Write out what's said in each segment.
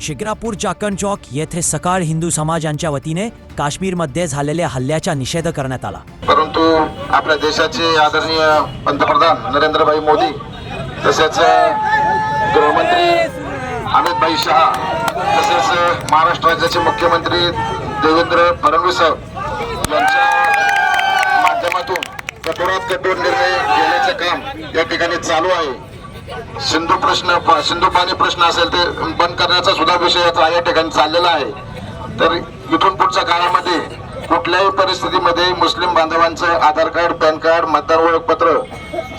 शिक्रापूर चाकण चौक येथे सकाळ हिंदू समाज यांच्या वतीने काश्मीरमध्ये झालेल्या हल्ल्याचा निषेध करण्यात आला. परंतु आपल्या देशाचे आदरणीय पंतप्रधान नरेंद्रभाई मोदी तसेच गृहमंत्री अमितभाई शहा तसेच महाराष्ट्र राज्याचे मुख्यमंत्री देवेंद्र फडणवीस यांच्या माध्यमातून कठोरात कठोर निर्णय घेण्याचे काम या ठिकाणी चालू आहे. सिंधू प्रश्न सिंधू पाणी प्रश्न असेल ते बंद करण्याचा सुद्धा विषय या ठिकाणी चाललेला आहे. तर इथून पुढच्या काळामध्ये कुठल्याही परिस्थितीमध्ये मुस्लिम बांधवांचं आधार कार्ड पॅन कार्ड मतदार ओळखपत्र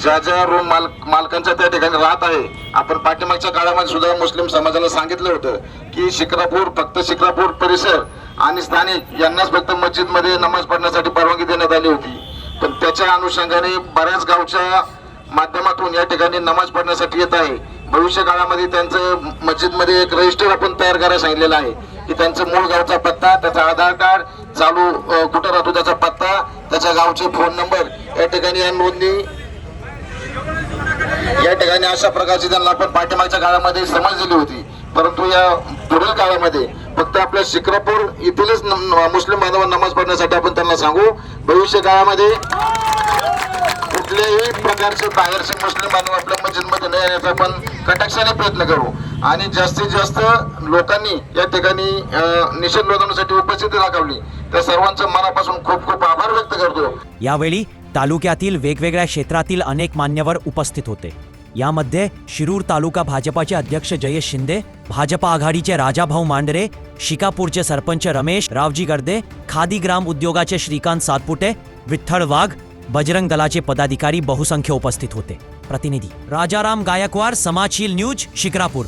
ज्या ज्या रूम माल मालकांच्या त्या ठिकाणी राहत आहे. आपण पाठीमागच्या काळामध्ये सुद्धा मुस्लिम समाजाला सांगितलं होतं की शिक्रापूर फक्त शिक्रापूर परिसर आणि स्थानिक यांनाच फक्त मस्जिदमध्ये नमाज पडण्यासाठी परवानगी देण्यात आली होती. पण त्याच्या अनुषंगाने बऱ्याच गावच्या माध्यमातून या ठिकाणी नमाज पढण्यासाठी येत आहे. भविष्य काळामध्ये त्यांचं मस्जिदमध्ये एक रजिस्टर आपण तयार करायला सांगितलेलं आहे की त्यांचं मूळ गावचा पत्ता त्याचा आधार कार्ड चालू कुठं राहतो त्याचा पत्ता त्याच्या गावचे फोन नंबर या ठिकाणी या नोंदणी. या ठिकाणी अशा प्रकारची त्यांना आपण पाठीमागच्या काळामध्ये समज दिली होती. परंतु या पुढील काळामध्ये फक्त आपल्या शिक्रापूर येथीलच मुस्लिम बांधवांना नमाज पढण्यासाठी आपण त्यांना सांगू. भविष्य काळामध्ये कुठल्याही प्रकारचे बाहेरचे मुस्लिम बांधव आपल्या मस्जिदमध्ये न येण्याचा आपण कटाक्षाने प्रयत्न करू. आणि जास्तीत जास्त लोकांनी या ठिकाणी निषेध नोंदवण्यासाठी उपस्थिती दाखवली त्या सर्वांचं मनापासून खूप खूप आभार व्यक्त करतो. यावेळी तालुक्यातील वेगवेगळ्या क्षेत्रातील अनेक मान्यवर उपस्थित होते. यामध्ये शिरूर तालुका भाजपाचे अध्यक्ष जयेश शिंदे भाजपा आघाडीचे राजाभाऊ मांडरे शिकापूरचे सरपंच रमेश रावजी गर्दे खादी ग्राम उद्योगाचे श्रीकांत सातपुटे विठ्ठल वाघ बजरंग दलाचे पदाधिकारी बहुसंख्य उपस्थित होते. प्रतिनिधी राजाराम गायकवाड समाजशील न्यूज शिक्रापूर.